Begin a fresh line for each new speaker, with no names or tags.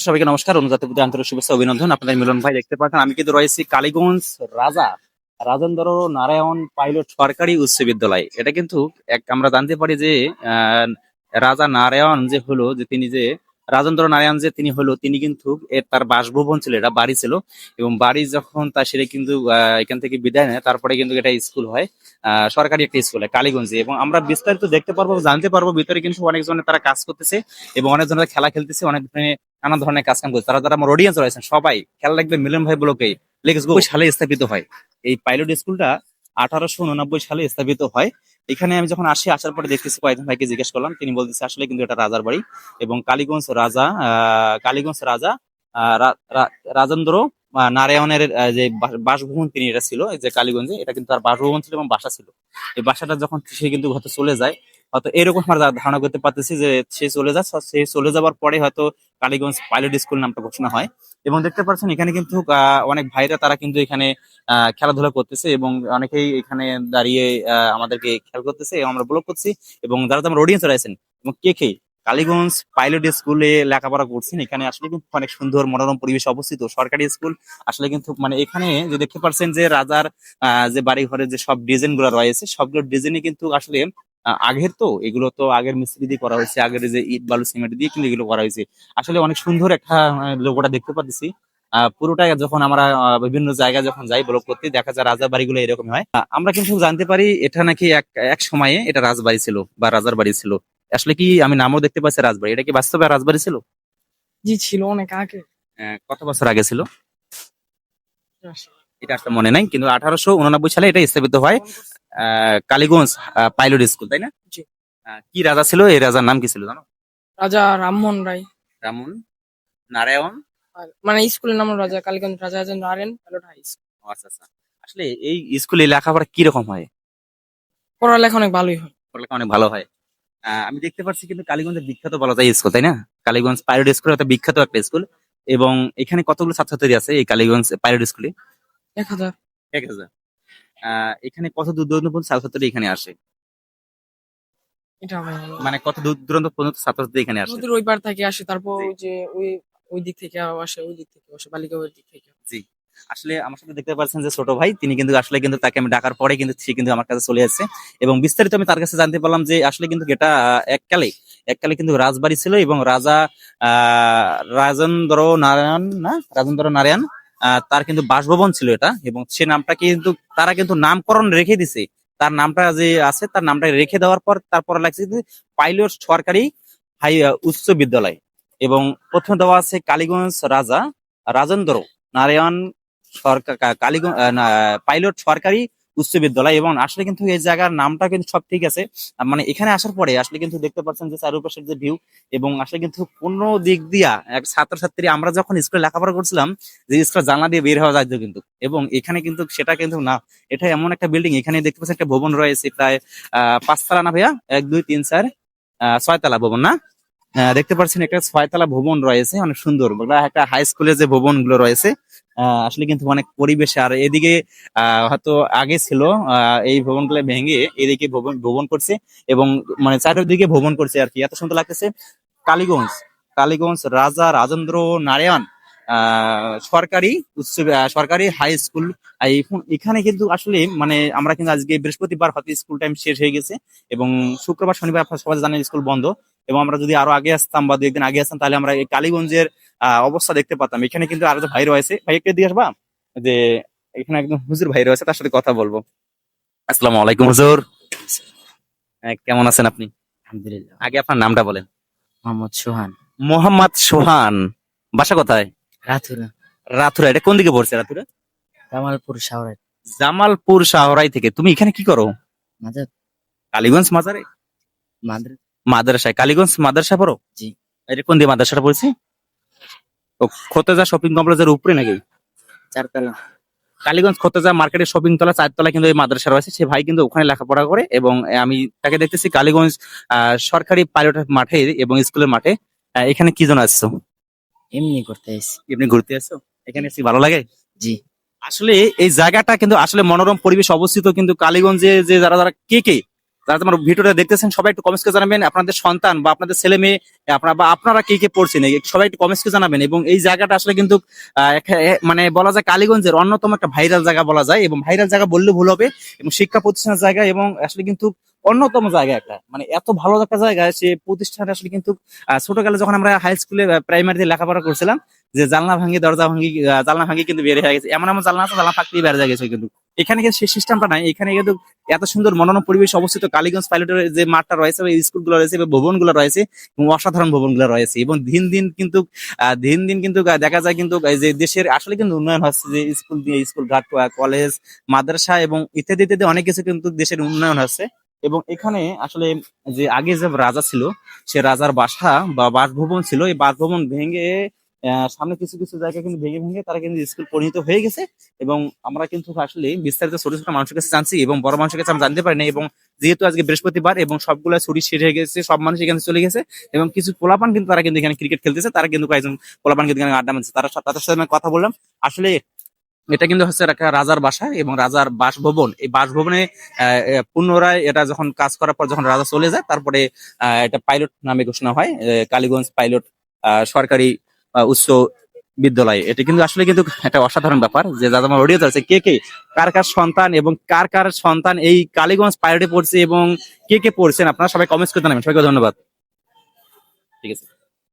সবাইকে নমস্কার। অনুজাতি প্রতি আন্তরিক শুভেচ্ছা অভিনন্দন। আপনাদের মিলন ভাই দেখতে পাচ্ছেন। আমি কিন্তু রয়েছি কালীগঞ্জ রাজা, রাজেন্দ্র নারায়ণ পাইলট সরকারি উচ্চ বিদ্যালয়। এটা কিন্তু এক আমরা জানতে পারি যে রাজা নারায়ণ যে হলো, যে তিনি যে রাজেন্দ্র নারায়ণ যে তিনি হলো তিনি কিন্তু এর তার বাসভবন ছিল এটা বাড়ি ছিল। এবং বাড়ি যখন তা সেটা কিন্তু এখান থেকে বিদায় নেয় তারপরে কিন্তু এটা স্কুল হয় সরকারি একটা স্কুল হয় কালীগঞ্জে। এবং আমরা বিস্তারিত দেখতে পারব জানতে পারব ভিতরে কিন্তু অনেকজনে তারা কাজ করতেছে এবং অনেকজনের খেলা খেলতেছে অনেক ধরনের নানা ধরনের কাজ কাম করছে তারা যারা আমার অডিয়েন্স রয়েছেন সবাই খেয়াল রাখবে মিলন ভাই ব্লকেই লেগস গো সালে স্থাপিত হয়। এই পাইলট স্কুলটা আঠারোশো উননব্বই সালে স্থাপিত হয়। এখানে আমি যখন আসি, আসার পরে দেখতেছি কয়েকজন ভাইকে জিজ্ঞেস করলাম। তিনি বলতেছে, আসলে কিন্তু এটা রাজার বাড়ি এবং কালীগঞ্জ রাজা কালীগঞ্জ রাজা রাজেন্দ্র নারায়ণের যে বাস- বাসভবন তিনি এটা ছিল যে কালীগঞ্জে, এটা কিন্তু তার বাসভবন ছিল এবং বাসা ছিল। এই বাসাটা যখন সে কিন্তু হয়তো চলে যায় হয়তো এরকম আমরা ধারণা করতে পারতেছি যে সে চলে যায় সে চলে যাওয়ার পরে হয়তো কালীগঞ্জ পাইলট স্কুল নামটা ঘোষণা হয়। এবং দেখতে পাচ্ছেন এখানে কিন্তু অনেক ভাইরা তারা কিন্তু এখানে খেলাধুলা করতেছে এবং অনেকেই এখানে দাঁড়িয়ে আমাদেরকে খেয়াল করতেছে আমরা ব্লগ করছি এবং যারা তো আমার অডিয়েন্স রয়েছেন এবং কে কে কালীগঞ্জ পাইলট স্কুলে লেখাপড়া করছেন, এখানে আসলে কিন্তু অনেক সুন্দর মনোরম পরিবেশ অবস্থিত। সরকারি স্কুল আসলে কিন্তু মানে এখানে যে দেখতে পাচ্ছেন যে রাজার যে বাড়ি ঘরের যে সব ডিজাইনগুলো রয়েছে, সবগুলো ডিজাইনে কিন্তু আসলে আগের তো এগুলো তো আগের মিস্ত্রি দিয়ে করা হয়েছে আগের যে ইট বালু সিমেন্ট দিয়ে কিন্তু এগুলো করা হয়েছে। আসলে অনেক সুন্দর একটা লোগোটা দেখতে পাচ্ছি পুরোটাই যখন আমরা বিভিন্ন জায়গায় যখন যাই ব্লক করতে দেখা যায় রাজার বাড়িগুলো এরকম হয়। আমরা কিন্তু জানতে পারি এটা নাকি এক এক সময়ে এটা রাজবাড়ি ছিল বা রাজার বাড়ি ছিল। আসলে কি আমি নামও দেখতে পাচ্ছি রাজবাড়ি এটা কি বাস্তবে রাজবাড়ি ছিল?
জি ছিল অনেক আগে।
আহ, কত বছর আগে ছিল? এটা একটা মনে নাই কিন্তু আঠারোশো উননব্বই সালে এটা স্থাপিত হয় আহ, কালীগঞ্জ পাইলট স্কুল তাই না? কি রাজা ছিল? এই রাজার নাম কি ছিল জানো?
রাজা রামমোহন রায়।
রামন নারায়ণ?
মানে স্কুলের নাম রাজা কালীগঞ্জ রাজা রাজা নারায়ণ প্যালোট হাই স্কুল।
আচ্ছা আচ্ছা। আসলে এই স্কুলে লেখাপড়া কি রকম হয়?
পড়ালেখা অনেক ভালোই হয়।
পড়ালেখা অনেক ভালো হয়। আহ, আমি দেখতে পাচ্ছি কিন্তু কালীগঞ্জের বিখ্যাত বলা যায় স্কুল তাই না? কালীগঞ্জ পাইলট স্কুল একটা বিখ্যাত একটা স্কুল এবং এখানে কতগুলো ছাত্রছাত্রী আছে এই কালীগঞ্জ পাইলট স্কুলে?
এক হাজার।
এক হাজার। এখানে কত দূর দূরান্ত পর্যন্ত ছাত্রছাত্রী এখানে আসে? মানে কত দূর দূরান্ত পর্যন্ত ছাত্রছাত্রী এখানে আসে?
নদীর ওই পার থেকে আসে তারপর ওই যে ওই ওই দিক থেকে আসে ওই দিক থেকে আসে বালিকাবের দিক থেকে।
আসলে আমার সাথে দেখতে পাচ্ছেন যে ছোট ভাই তিনি কিন্তু আসলে কিন্তু তাকে আমি ডাকার পরে কিন্তু সে কিন্তু আমার কাছে চলে আসছে। এবং বিস্তারিত আমি তার কাছে জানতে পারলাম যে আসলে কিন্তু এটা এককালে এককালে কিন্তু রাজবাড়ি ছিল এবং রাজা আহ রাজেন্দ্র নারায়ণ না? রাজেন্দ্র নারায়ণ তার কিন্তু বাসভবন ছিল এটা, এবং সে নামটা কিন্তু, তারা কিন্তু নামকরণ রেখে দিছে। তার নামটা যে আছে, তার নামটা রেখে দেওয়ার পর তারপরে লাগছে পাইলট সরকারি হাই উচ্চ বিদ্যালয়। এবং প্রথমে দেওয়া আছে কালীগঞ্জ রাজা, রাজেন্দ্র নারায়ণ সরকার কালীগঞ্জ পাইলট সরকারি উচ্চ বিদ্যালয় এবং আসলে কিন্তু এই জায়গার নামটা কিন্তু সব ঠিক আছে। মানে এখানে আসার পরে আসলে কিন্তু দেখতে পাচ্ছেন যে চারপাশের যে ভিউ এবং আসলে কিন্তু কোনো দিক দিয়া এক ছাত্রছাত্রী আমরা যখন স্কুলে লেখাপড়া করছিলাম, যে স্কুল জানলা দিয়ে বের হওয়া যাইতো কিন্তু। এবং এখানে কিন্তু সেটা কিন্তু না। এটা এমন একটা বিল্ডিং এখানে দেখতে পাচ্ছেন একটা ভবন রয়েছে প্রায়, আহ, পাঁচতলা না ভাইয়া? এক, দুই, তিন, চার ছয়তলা ভবন না? দেখতে পাচ্ছেন একটা ছয়তলা ভবন রয়েছে, অনেক সুন্দর। একটা হাই স্কুলের যে ভবনগুলো রয়েছে আসলে কিন্তু অনেক পরিবেশে, আর এদিকে হয়তো আগে ছিল এই ভবনগুলো ভেঙে এদিকে ভবন করছে এবং মানে চারিদিকে ভবন করছে আর কি। এত সুন্দর লাগতেছে। কালীগঞ্জ কালীগঞ্জ রাজা রাজেন্দ্র নারায়ণ সরকারি উচ্চ সরকারি হাই স্কুল এখানে কিন্তু আসলে মানে আমরা কিন্তু আজকে বৃহস্পতিবার হয়তো স্কুল টাইম শেষ হয়ে গেছে এবং শুক্রবার, শনিবার সবাই জানেন স্কুল বন্ধ। এবং আমরা যদি আরও আগে আসতাম বা দু একদিন আগে আসতাম, তাহলে আমরা এই কালীগঞ্জের অবস্থা দেখতে পাতাম এখানে কিন্তু আরও ভাই রয়েছে। ভাই একটু দিয়ে আসবা? যে এখানে একদম হুজুর ভাই রয়েছে তার সাথে কথা বলব। আসসালামু আলাইকুম হুজুর। কেমন আছেন আপনি?
আলহামদুলিল্লাহ।
আগে আপনার নামটা বলেন।
মোহাম্মদ সোহান।
মোহাম্মদ সোহান। বাসা কোথায়?
রাথুরা
রাথুরা এটা কোন দিকে পড়ছে রাথুরা
জামালপুর শাহরাট
জামালপুর শাহরাই থেকে। তুমি এখানে কি করো?
মাজার।
কালীগঞ্জ মাজারে?
মাদ্রাস।
মাদ্রাসায়। কালীগঞ্জ মাদ্রাসা পড়ো?
জি।
এটা কোন দিয়ে মাদ্রাসাটা পড়ছি? খোতেজা শপিং কমপ্লেক্সের উপরে নাকি?
চারতলা।
কালীগঞ্জ খোতেজা মার্কেটের শপিং তলা চারতলা কিন্তু এই মাদ্রাসা রয়েছে সে ভাই কিন্তু ওখানে লেখাপড়া করে এবং আমি তাকে দেখতেছি কালীগঞ্জ সরকারি পাইলট মাঠে এবং স্কুলের মাঠে। এখানে কি জন আসছো?
এমনি করতে এসেছি।
এমনি ঘুরতে আসছো এখানে এসে ভালো লাগে?
জি।
আসলে এই জায়গাটা কিন্তু আসলে মনোরম পরিবেশ অবস্থিত কিন্তু কালীগঞ্জে যে যারা যারা কে কে? যারা তোমার ভিডিওটা দেখতেছেন সবাই একটু কমেন্টস জানাবেন আপনাদের সন্তান বা আপনাদের ছেলে মেয়ে আপনারা বা আপনারা কে কে পড়ছেন সবাই একটু কমেন্টস জানাবেন এবং এই জায়গাটা আসলে কিন্তু মানে বলা যায় কালীগঞ্জের অন্যতম একটা ভাইরাল জায়গা বলা যায় এবং ভাইরাল জায়গা বললে ভুল হবে এবং শিক্ষা প্রতিষ্ঠানের জায়গা এবং আসলে কিন্তু অন্যতম জায়গা একটা। মানে এত ভালো একটা জায়গা সে প্রতিষ্ঠান আসলে কিন্তু ছোটকালে যখন আমরা হাই স্কুলে প্রাইমারিতে লেখাপড়া করছিলাম যে জানলা ভাঙি দরজা ভাঙি আহ, জানলা ভাঙি কিন্তু বের হয়ে গেছে। এমন এমন জানলা আছে জানলা ফাঁকতেই হয়ে গেছে কিন্তু। এখানে কিন্তু সেই সিস্টেমটা নাই। এখানে কিন্তু এত সুন্দর মনোরম পরিবেশ অবস্থিত। কালীগঞ্জ পাইলটের যে মাঠটা রয়েছে বা স্কুলগুলো রয়েছে বা ভবনগুলো রয়েছে, এবং অসাধারণ ভবনগুলো রয়েছে। এবং দিন দিন কিন্তু দিন দিন কিন্তু দেখা যায় কিন্তু যে দেশের আসলে কিন্তু উন্নয়ন হচ্ছে, যে স্কুল দিয়ে স্কুল, ঘাট কলেজ, মাদ্রাসা এবং ইত্যাদি ইত্যাদি অনেক কিছু কিন্তু দেশের উন্নয়ন হচ্ছে। এবং এখানে আসলে যে আগে যে রাজা ছিল, সে রাজার বাসা বা বাসভবন ছিল। এই বাসভবন ভেঙে সামনে কিছু কিছু জায়গা কিন্তু ভেঙে ভেঙে তারা কিন্তু স্কুল পরিণত হয়ে গেছে এবং আমরা কিন্তু আসলে বিস্তারিত ছোট ছোট মানুষের কাছে জানছি এবং বড় মানুষের কাছে আমরা জানতে পারি না এবং যেহেতু আজকে বৃহস্পতিবার এবং সবগুলো ছুটি শেষ গেছে, সব মানুষ এখানে চলে গেছে এবং কিছু পোলাপান কিন্তু তারা কিন্তু এখানে ক্রিকেট খেলতেছে, তারা কিন্তু কয়েকজন পোলাপান কিন্তু এখানে আড্ডা মারছে। তারা তাদের সাথে কথা বললাম। আসলে এটা কিন্তু হচ্ছে একটা রাজার বাসা এবং রাজার বাসভবন। এই বাসভবনে পুনরায় এটা যখন কাজ করার পর যখন রাজা চলে যায়, তারপরে এটা পাইলট নামে ঘোষণা হয় কালীগঞ্জ পাইলট সরকারি উচ্চ বিদ্যালয়। এটা কিন্তু আসলে কিন্তু একটা অসাধারণ ব্যাপার যে দাদা আমার অডিও আছে, কে কে, কার কার সন্তান এবং কার কার সন্তান এই কালীগঞ্জ পাইরেটে পড়ছে এবং কে কে পড়ছেন, আপনারা সবাই কমেন্টস করতে নেবেন সবাইকে ধন্যবাদ। ঠিক আছে।